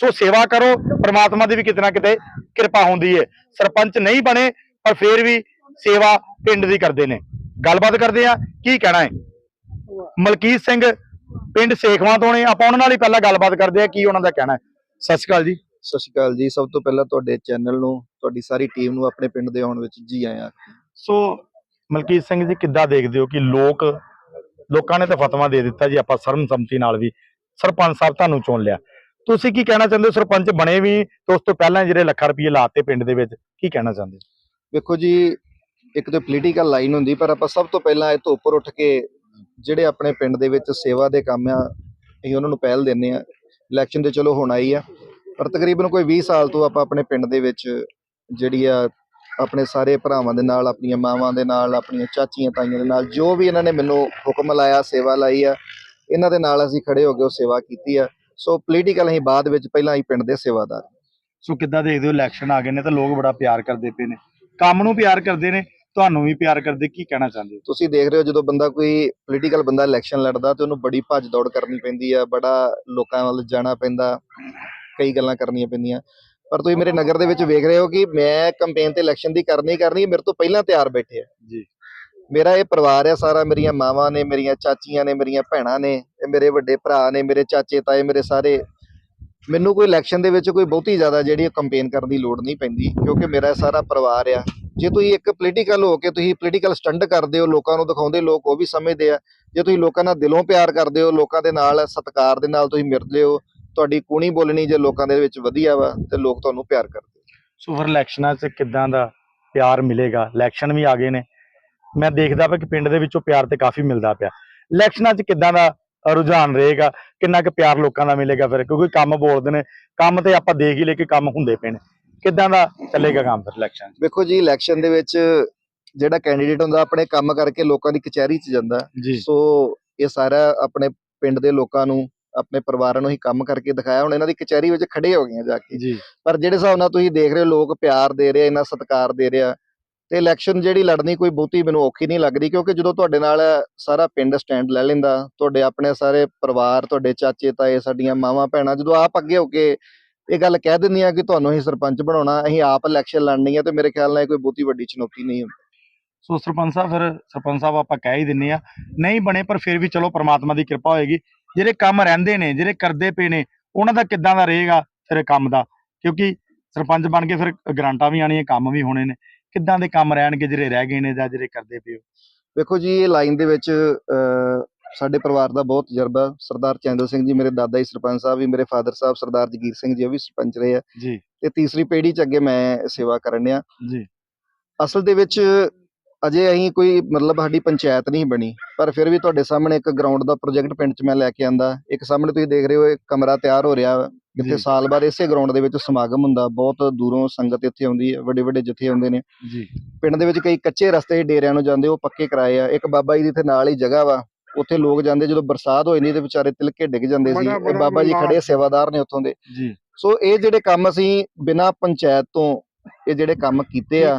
ਸੋ ਸੇਵਾ ਕਰੋ, ਪ੍ਰਮਾਤਮਾ ਦੀ ਵੀ ਕਿਤੇ ਨਾ ਕਿਤੇ ਕਿਰਪਾ ਹੁੰਦੀ ਹੈ ਸਰਪੰਚ ਨਹੀਂ ਬਣੇ, ਪਰ ਫਿਰ ਵੀ ਸੇਵਾ ਪਿੰਡ ਦੀ ਕਰਦੇ ਨੇ। ਗੱਲਬਾਤ ਕਰਦੇ ਆ ਕੀ ਕਹਿਣਾ ਹੈ ਮਲਕੀਤ ਸਿੰਘ, ਪਿੰਡ ਸੇਖਵਾਂ ਤੋਂ ਨੇ। ਆਪਾਂ ਉਹਨਾਂ ਨਾਲ ਹੀ ਪਹਿਲਾਂ ਗੱਲਬਾਤ ਕਰਦੇ ਆ ਕੀ ਉਹਨਾਂ ਦਾ ਕਹਿਣਾ ਹੈ ਸਤਿ ਸ਼੍ਰੀ ਅਕਾਲ ਜੀ। ਸਤਿ ਸ਼੍ਰੀ ਅਕਾਲ ਜੀ। ਸਭ ਤੋਂ ਪਹਿਲਾਂ ਤੁਹਾਡੇ ਚੈਨਲ ਨੂੰ ਤੁਹਾਡੀ ਸਾਰੀ ਟੀਮ ਨੂੰ ਆਪਣੇ ਪਿੰਡ ਦੇ ਆਉਣ ਵਿੱਚ ਜੀ ਆਇਆਂ। ਸੋ ਮਲਕੀਤ ਸਿੰਘ ਜੀ ਕਿੱਦਾਂ ਦੇਖਦੇ ਹੋ ਕਿ ਲੋਕ ਲੋਕਾਂ ਨੇ ਤਾਂ ਫਤਵਾ ਦੇ ਦਿੱਤਾ ਜੀ ਆਪਾਂ ਸਰਬਸੰਮਤੀ ਨਾਲ ਵੀ ਸਰਪੰਚ ਸਾਹਿਬ ਤੁਹਾਨੂੰ ਚੁਣ ਲਿਆ। ਤੁਸੀਂ ਕੀ ਕਹਿਣਾ ਚਾਹੁੰਦੇ ਹੋ? ਸਰਪੰਚ ਬਣੇ ਵੀ ਤੇ ਉਸ ਤੋਂ ਪਹਿਲਾਂ ਜਿਹੜੇ ਲੱਖਾਂ ਰੁਪਏ ਲਾਤੇ ਪਿੰਡ ਦੇ ਵਿੱਚ ਕੀ ਕਹਿਣਾ ਚਾਹੁੰਦੇ ਹੋ? ਵੇਖੋ ਜੀ ਇੱਕ ਤਾਂ ਪੋਲੀਟੀਕਲ ਲਾਈਨ ਹੁੰਦੀ ਪਰ ਆਪਾਂ ਸਭ ਤੋਂ ਪਹਿਲਾਂ ਇਹ ਤੋਂ ਉੱਪਰ ਉੱਠ ਕੇ ਜਿਹੜੇ ਆਪਣੇ ਪਿੰਡ ਦੇ ਵਿੱਚ ਸੇਵਾ ਦੇ ਕੰਮ ਆ ਅਸੀਂ ਉਹਨਾਂ ਨੂੰ ਪਹਿਲ ਦਿੰਨੇ ਆ ਇਲੈਕਸ਼ਨ ਤੇ ਚਲੋ ਹੁਣ ਆਈ ਆ। ਪਰ ਤਕਰੀਬਨ ਕੋਈ 20 ਸਾਲ ਤੋਂ ਆਪਾਂ ਆਪਣੇ ਪਿੰਡ ਦੇ ਵਿੱਚ ਜਿਹੜੀ ਆ ਆਪਣੇ ਸਾਰੇ ਭਰਾਵਾਂ ਦੇ ਨਾਲ ਆਪਣੀਆਂ ਮਾਵਾਂ ਦੇ ਨਾਲ ਆਪਣੀਆਂ ਚਾਚੀਆਂ ਤਾਈਆਂ ਦੇ ਨਾਲ ਜੋ ਵੀ ਇਹਨਾਂ ਨੇ ਮੈਨੂੰ ਹੁਕਮ ਲਾਇਆ ਸੇਵਾ ਲਾਈ ਆ ਇਹਨਾਂ ਦੇ ਨਾਲ ਅਸੀਂ ਖੜੇ ਹੋ ਕੇ ਉਹ ਸੇਵਾ ਕੀਤੀ ਆ। ਸੋ ਪੋਲੀਟੀਕਲ ਅਸੀਂ ਬਾਅਦ ਵਿੱਚ ਪਹਿਲਾਂ ਅਸੀਂ ਪਿੰਡ ਦੇ ਸੇਵਾਦਾਰ ਸੋ ਕਿੱਦਾਂ ਦੇਖਦੇ ਹੋ ਇਲੈਕਸ਼ਨ ਆ ਗਏ ਨੇ ਤਾਂ ਲੋਕ ਬੜਾ ਪਿਆਰ ਕਰਦੇ ਪਏ ਨੇ। ਕੰਮ ਨੂੰ ਪਿਆਰ ਕਰਦੇ ਨੇ ਤੁਹਾਨੂੰ ਵੀ ਪਿਆਰ ਕਰਦੇ ਕੀ ਕਹਿਣਾ ਚਾਹੁੰਦੇ ਹੋ? ਤੁਸੀਂ ਦੇਖ ਰਹੇ ਹੋ ਜਦੋਂ ਬੰਦਾ ਕੋਈ ਪੋਲੀਟੀਕਲ ਬੰਦਾ ਇਲੈਕਸ਼ਨ ਲੜਦਾ ਤੇ ਉਹਨੂੰ ਬੜੀ ਭੱਜ ਦੌੜ ਕਰਨੀ ਪੈਂਦੀ ਆ ਬੜਾ ਲੋਕਾਂ ਵੱਲ ਜਾਣਾ ਪੈਂਦਾ। ਕਈ ਗੱਲਾਂ ਕਰਨੀਆਂ ਪੈਂਦੀਆਂ। ਪਰ ਤੁਸੀਂ ਮੇਰੇ ਨਗਰ ਦੇ ਵਿੱਚ ਵੇਖ ਰਹੇ ਹੋ ਕਿ ਮੈਂ ਕੈਂਪੇਨ ਤੇ ਇਲੈਕਸ਼ਨ ਦੀ ਕਰਨੀ ਹੀ ਕਰਨੀ ਮੇਰੇ ਤੋਂ ਪਹਿਲਾਂ ਤਿਆਰ ਬੈਠੇ ਆ। ਜੀ। ਮੇਰਾ ਇਹ ਪਰਿਵਾਰ ਆ ਸਾਰਾ ਮੇਰੀਆਂ ਮਾਵਾਂ ਨੇ ਮੇਰੀਆਂ ਚਾਚੀਆਂ ਨੇ ਮੇਰੀਆਂ ਭੈਣਾਂ ਨੇ ਇਹ ਮੇਰੇ ਵੱਡੇ ਭਰਾ ਨੇ ਮੇਰੇ ਚਾਚੇ ਤਾਏ ਮੇਰੇ ਸਾਰੇ। ਮੈਨੂੰ ਕੋਈ ਇਲੈਕਸ਼ਨ ਦੇ ਵਿੱਚ ਕੋਈ ਬਹੁਤੀ ਜ਼ਿਆਦਾ ਜਿਹੜੀ ਕੰਪੇਨ ਕਰਨ ਦੀ ਲੋੜ ਨਹੀਂ ਪੈਂਦੀ ਕਿਉਂਕਿ ਮੇਰਾ ਸਾਰਾ ਪਰਿਵਾਰ ਆ। ਜੇ ਤੁਸੀਂ ਇੱਕ ਪੋਲੀਟੀਕਲ ਹੋ ਕੇ ਤੁਸੀਂ ਪੋਲੀਟੀਕਲ ਸਟੰਟ ਕਰਦੇ ਹੋ ਲੋਕਾਂ ਨੂੰ ਦਿਖਾਉਂਦੇ ਲੋਕ ਉਹ ਵੀ ਸਮਝਦੇ ਆ। ਜੇ ਤੁਸੀਂ ਲੋਕਾਂ ਨਾਲ ਦਿਲੋਂ ਪਿਆਰ ਕਰਦੇ ਹੋ ਲੋਕਾਂ ਦੇ ਨਾਲ ਸਤਿਕਾਰ ਦੇ ਨਾਲ ਤੁਸੀਂ ਮਿਲਦੇ ਹੋ ਤੁਹਾਡੀ ਕੂਣੀ ਬੋਲਣੀ ਜੇ ਲੋਕਾਂ ਦੇ ਵਿੱਚ ਵਧੀਆ ਵਾ ਤੇ ਲੋਕ ਤੁਹਾਨੂੰ ਪਿਆਰ ਕਰਦੇ। ਸੋ ਫਿਰ ਇਲੈਕਸ਼ਨਾਂ 'ਚ ਕਿੱਦਾਂ ਦਾ ਪਿਆਰ ਮਿਲੇਗਾ? ਇਲੈਕਸ਼ਨ ਵੀ ਆ ਗਏ ਨੇ। ਮੈਂ ਦੇਖਦਾ ਪਿਆ ਕਿ ਪਿੰਡ ਦੇ ਵਿੱਚੋਂ ਪਿਆਰ ਤੇ ਕਾਫੀ ਮਿਲਦਾ ਪਿਆ। ਇਲੈਕਸ਼ਨਾਂ 'ਚ ਕਿੱਦਾਂ ਦਾ ਰੁਝਾਨ ਰਹੇਗਾ? ਕਿੰਨਾ ਕੁ ਪਿਆਰ ਲੋਕਾਂ ਦਾ ਮਿਲੇਗਾ ਫਿਰ? ਕਿਉਂਕਿ ਕੰਮ ਬੋਲਦੇ ਨੇ। ਕੰਮ ਤੇ ਆਪਾਂ ਦੇਖ ਹੀ ਲਏ ਕਿ ਕੰਮ ਹੁੰਦੇ ਪਏ ਨੇ। ਕਿੱਦਾਂ ਦਾ ਚੱਲੇਗਾ ਕੰਮ ਫਿਰ ਇਲੈਕਸ਼ਨ ਵੇਖੋ ਜੀ ਇਲੈਕਸ਼ਨ ਦੇ ਵਿੱਚ ਜਿਹੜਾ ਕੈਂਡੀਡੇਟ ਹੁੰਦਾ ਆਪਣੇ ਕੰਮ ਕਰਕੇ ਲੋਕਾਂ ਦੀ ਕਚਹਿਰੀ 'ਚ ਜਾਂਦਾ। ਸੋ ਇਹ ਸਾਰਾ ਆਪਣੇ ਪਿੰਡ ਦੇ ਲੋਕਾਂ ਨੂੰ ਆਪਣੇ ਪਰਿਵਾਰਾਂ ਨੂੰ ਹੀ ਕੰਮ ਕਰਕੇ ਦਿਖਾਇਆ ਹੁਣ ਇਹਨਾਂ ਦੀ ਕਚਹਿਰੀ ਵਿੱਚ ਖੜੇ ਹੋ ਗਏ ਆ ਜਾ ਕੇ। ਪਰ ਜਿਹੜੇ ਹਿਸਾਬ ਨਾਲ ਤੁਸੀਂ ਦੇਖ ਰਹੇ ਹੋ ਲੋਕ ਪਿਆਰ ਦੇ ਰਹੇ ਆ ਇਹਨਾਂ ਸਤਿਕਾਰ ਦੇ ਰਿਹਾ ਤੇ ਇਲੈਕਸ਼ਨ ਜਿਹੜੀ ਲੜਨੀ ਕੋਈ ਬਹੁਤੀ ਮੈਨੂੰ ਔਖੀ ਨਹੀਂ ਲੱਗਦੀ ਕਿਉਂਕਿ ਜਦੋਂ ਤੁਹਾਡੇ ਨਾਲ ਸਾਰਾ ਪਿੰਡ ਸਟੈਂਡ ਲੈ ਲੈਂਦਾ ਤੁਹਾਡੇ ਆਪਣੇ ਸਾਰੇ ਪਰਿਵਾਰ ਤੁਹਾਡੇ ਚਾਚੇ ਤਾਏ ਸਾਡੀਆਂ ਮਾਵਾਂ ਭੈਣਾਂ ਜਦੋਂ ਆਪ ਅੱਗੇ ਹੋ ਕੇ ਇਹ ਗੱਲ ਕਹਿ ਦਿੰਦੀਆਂ ਕਿ ਤੁਹਾਨੂੰ ਅਸੀਂ ਸਰਪੰਚ ਬਣਾਉਣਾ ਅਸੀਂ ਆਪ ਇਲੈਕਸ਼ਨ ਲੜਨੀ ਹੈ ਤੇ ਮੇਰੇ ਖਿਆਲ ਨਾਲ ਇਹ ਕੋਈ ਬਹੁਤੀ ਵੱਡੀ ਚੁਣੌਤੀ ਨਹੀਂ ਹੁੰਦੀ। ਸੋ ਸਰਪੰਚ ਸਾਹਿਬ ਫਿਰ ਸਰਪੰਚ ਸਾਹਿਬ ਆਪਾਂ ਕਹਿ ਹੀ ਦਿੰਨੇ ਆ ਨਹੀਂ ਬਣੇ ਪਰ ਫਿਰ ਵੀ ਚਲੋ ਪ੍ਰਮਾਤਮਾ ਦੀ ਕਿਰਪਾ ਹੋਏਗੀ। ਜਿਹੜੇ ਕੰਮ ਰਹਿੰਦੇ ਨੇ ਜਿਹੜੇ ਕਰਦੇ ਪਏ ਨੇ ਉਹਨਾਂ ਦਾ ਕਿੱਦਾਂ ਦਾ ਰਹੇਗਾ ਫਿਰ ਕੰਮ ਦਾ? ਕਿਉਂਕਿ ਸਰਪੰਚ ਬਣ ਕੇ ਫਿਰ ਗਰਾਂਟਾਂ ਵੀ ਆਣੀਆਂ ਕੰਮ ਵੀ ਹੋਣੇ ਨੇ। ਕਿੱਦਾਂ ਦੇ ਕੰਮ ਰਹਿਣਗੇ ਜਿਹੜੇ ਰਹਿ ਗਏ ਨੇ ਜਾਂ ਜਿਹੜੇ ਕਰਦੇ ਪਏ ਹੋ? ਵੇਖੋ ਜੀ ਇਹ ਲਾਈਨ ਦੇ ਵਿੱਚ ਸਾਡੇ ਪਰਿਵਾਰ ਦਾ ਬਹੁਤ ਤਜਰਬਾ। ਸਰਦਾਰ ਚੰਦਰ ਸਿੰਘ ਜੀ ਮੇਰੇ ਦਾਦਾ ਜੀ ਸਰਪੰਚ ਸਾਹਿਬ ਵੀ ਮੇਰੇ ਫਾਦਰ ਸਾਹਿਬ ਸਰਦਾਰ ਜਗੀਰ ਸਿੰਘ ਜੀ ਉਹ ਵੀ ਸਰਪੰਚ ਰਹੇ ਆ। ਜੀ। ਤੇ ਤੀਸਰੀ ਪੀੜ੍ਹੀ ਚ ਅੱਗੇ ਮੈਂ ਸੇਵਾ ਕਰਨ ਡਿਆ। ਜੀ। ਅਸਲ ਦੇ ਵਿੱਚ ਅਜੇ ਅਸੀਂ ਕੋਈ ਮਤਲਬ ਸਾਡੀ ਪੰਚਾਇਤ ਨਹੀਂ ਬਣੀ ਪਰ ਫਿਰ ਵੀ ਤੁਹਾਡੇ ਸਾਹਮਣੇ ਇੱਕ ਗਰਾਊਂਡ ਦਾ ਪ੍ਰੋਜੈਕਟ ਪਿੰਡ 'ਚ ਮੈਂ ਲੈ ਕੇ ਆਂਦਾ। ਇੱਕ ਸਾਹਮਣੇ ਤੁਸੀਂ ਦੇਖ ਰਹੇ ਹੋ ਇਹ ਕਮਰਾ ਤਿਆਰ ਹੋ ਰਿਹਾ ਜਿੱਥੇ। ਸਾਲ ਬਾਅਦ ਇਸੇ ਗਰਾਊਂਡ ਦੇ ਵਿੱਚ ਸਮਾਗਮ ਹੁੰਦਾ। ਬਹੁਤ ਦੂਰੋਂ ਸੰਗਤ ਇੱਥੇ ਆਉਂਦੀ ਹੈ ਵੱਡੇ ਵੱਡੇ ਜਥੇ ਆਉਂਦੇ ਨੇ। ਜੀ। ਪਿੰਡ ਦੇ ਵਿੱਚ ਕਈ ਕੱਚੇ ਰਸਤੇ ਡੇਰਿਆਂ ਨੂੰ ਜਾਂਦੇ ਉਹ ਪੱਕੇ ਕਰਾਏ ਆ। ਇੱਕ ਬਾਬਾ ਜੀ ਦੀ ਇੱਥੇ ਨਾਲ ਹੀ ਜਗ੍ਹਾ ਵਾ ਉੱਥੇ ਲੋਕ ਜਾਂਦੇ ਜਦੋਂ ਬਰਸਾਤ ਹੋ ਜਾਂਦੀ ਤੇ ਵਿਚਾਰੇ ਤਿਲਕੇ ਡਿੱਗ ਜਾਂਦੇ ਸੀ। ਇਹ ਬਾਬਾ ਜੀ ਖੜੇ ਸੇਵਾਦਾਰ ਨੇ ਉੱਥੋਂ ਦੇ। ਜੀ। ਸੋ ਇਹ ਜਿਹੜੇ ਕੰਮ ਅਸੀਂ ਬਿਨਾਂ ਪੰਚਾਇਤ ਤੋਂ ਇਹ ਜਿਹੜੇ ਕੰਮ ਕੀਤੇ ਆ।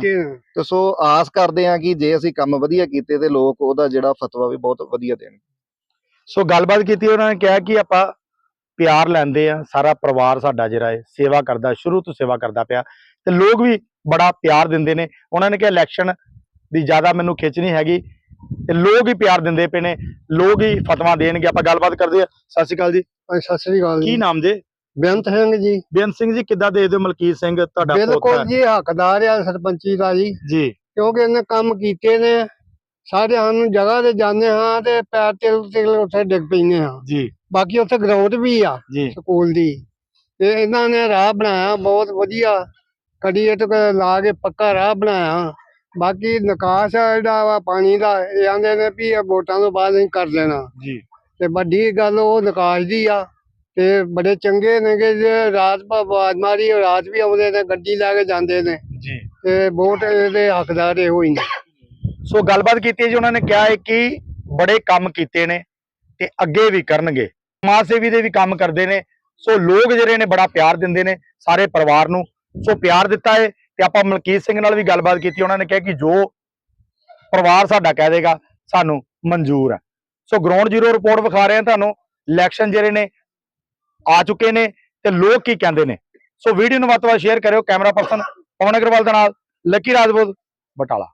ਤੇ ਸੋ ਆਸ ਕਰਦੇ ਆ ਕਿ ਜੇ ਅਸੀਂ ਕੰਮ ਵਧੀਆ ਕੀਤੇ ਤੇ ਲੋਕ ਉਹਦਾ ਜਿਹੜਾ ਫਤਵਾ ਵੀ ਬਹੁਤ ਵਧੀਆ ਦੇਣਗੇ। ਸੋ ਗੱਲਬਾਤ ਕੀਤੀ ਉਹਨਾਂ ਨੇ ਕਿਹਾ ਕਿ ਆਪਾਂ ਪਿਆਰ ਲੈਂਦੇ ਆ ਸਾਰਾ ਪਰਿਵਾਰ ਸਾਡਾ ਜਿਹੜਾ ਹੈ ਸੇਵਾ ਕਰਦਾ ਸ਼ੁਰੂ ਤੋਂ ਸੇਵਾ ਕਰਦਾ ਪਿਆ। ਤੇ ਲੋਕ ਵੀ ਬੜਾ ਪਿਆਰ ਦਿੰਦੇ ਨੇ। ਉਹਨਾਂ ਨੇ ਕਿਹਾ ਇਲੈਕਸ਼ਨ ਦੀ ਜ਼ਿਆਦਾ ਮੈਨੂੰ ਖਿੱਚ ਨਹੀਂ ਹੈਗੀ। ਤੇ ਲੋਕ ਹੀ ਪਿਆਰ ਦਿੰਦੇ ਪਏ ਨੇ। ਲੋਕ ਹੀ ਫਤਵਾ ਦੇਣਗੇ। ਆਪਾਂ ਗੱਲਬਾਤ ਕਰਦੇ ਆ ਸਤਿ ਸ਼੍ਰੀ ਅਕਾਲ ਜੀ। ਸਤਿ ਸ੍ਰੀ ਅਕਾਲ ਕੀ ਨਾਮ ਜੇ? ਬੇਅੰਤ ਸਿੰਘ ਜੀ। ਬੇਅੰਤ ਸਿੰਘ ਜੀ ਕਿੱਦਾਂ ਦੇ ਦਿਓ ਮਲਕੀਤ ਸਿੰਘ ਤੁਹਾਡਾ ਬਿਲਕੁਲ ਹੈ? ਜੀ ਹੱਕਦਾਰ ਆ ਸਰਪੰਚੀ ਦਾ ਜੀ। ਜੀ। ਕਿਉਂਕਿ ਇਹਨੇ ਕੰਮ ਕੀਤੇ ਨੇ ਸਾਰੇ ਸਾਨੂੰ ਜਗ੍ਹਾ ਤੇ ਜਾਂਦੇ ਹਾਂ ਤੇ ਪੈਰ ਤਿਲ ਤਿਲ ਉੱਥੇ ਡਿੱਗ ਪੈਂਦੇ ਹਾਂ। ਜੀ। ਬਾਕੀ ਉੱਥੇ ਗਰਾਊਂਡ ਵੀ ਆ ਸਕੂਲ ਦੀ। ਤੇ ਇਹਨਾਂ ਨੇ ਰਾਹ ਬਣਾਇਆ ਬਹੁਤ ਵਧੀਆ। ਕਦੀ ਇਹ ਤੇ ਲਾ ਕੇ ਪੱਕਾ ਰਾਹ ਬਣਾਇਆ। ਬਾਕੀ ਨਿਕਾਸ ਆ ਜਿਹੜਾ ਵਾ ਪਾਣੀ ਦਾ ਇਹ ਆਂਦੇ ਨੇ ਵੀ ਇਹ ਵੋਟਾਂ ਤੋਂ ਬਾਅਦ ਅਸੀਂ ਕਰ ਲੈਣਾ। ਜੀ। ਤੇ ਵੱਡੀ ਗੱਲ ਉਹ ਨਿਕਾਸ ਦੀ ਆ। ਤੇ ਬੜੇ ਚੰਗੇ ਨੇ ਕਿ ਜੇ ਰਾਤ ਆਵਾਜ਼ ਮਾਰੀ ਰਾਤ ਵੀ ਆਉਂਦੇ ਨੇ ਗੱਡੀ ਲੈ ਕੇ ਜਾਂਦੇ ਨੇ। ਜੀ। ਤੇ ਵੋਟ ਦੇ ਹੱਕਦਾਰ ਇਹੋ ਹੀ ਨੇ। ਸੋ ਗੱਲਬਾਤ ਕੀਤੀ ਜੀ ਉਹਨਾਂ ਨੇ ਕਿਹਾ ਹੈ ਕਿ ਬੜੇ ਕੰਮ ਕੀਤੇ ਨੇ ਤੇ ਅੱਗੇ ਵੀ ਕਰਨਗੇ। ਸਮਾਜ ਸੇਵੀ ਦੇ ਵੀ ਕੰਮ ਕਰਦੇ ਨੇ। ਸੋ ਲੋਕ ਜਿਹੜੇ ਨੇ ਬੜਾ ਪਿਆਰ ਦਿੰਦੇ ਨੇ ਸਾਰੇ ਪਰਿਵਾਰ ਨੂੰ। ਸੋ ਪਿਆਰ ਦਿੱਤਾ ਹੈ ਤੇ ਆਪਾਂ ਮਲਕੀਤ ਸਿੰਘ ਨਾਲ ਵੀ ਗੱਲਬਾਤ ਕੀਤੀ। ਉਹਨਾਂ ਨੇ ਕਿਹਾ ਕਿ ਜੋ ਪਰਿਵਾਰ ਸਾਡਾ ਕਹਿ ਦੇਗਾ ਸਾਨੂੰ ਮਨਜ਼ੂਰ ਹੈ। ਸੋ ਗਰਾਊਂਡ ਜ਼ੀਰੋ ਰਿਪੋਰਟ ਵਿਖਾ ਰਹੇ ਹਾਂ ਤੁਹਾਨੂੰ। ਇਲੈਕਸ਼ਨ ਜਿਹੜੇ ਨੇ ਆ ਚੁੱਕੇ ਨੇ ਤੇ ਲੋਕ ਕੀ ਕਹਿੰਦੇ ਨੇ? ਸੋ ਵੀਡੀਓ ਨੂੰ ਵੱਧ ਤੋਂ ਵੱਧ ਸ਼ੇਅਰ ਕਰਿਓ ਕੈਮਰਾ ਪਰਸਨ ਪਵਨ ਅਗਰਵਾਲ ਦੇ ਨਾਲ, ਲੱਕੀ ਰਾਜਪੂਤ, ਬਟਾਲਾ।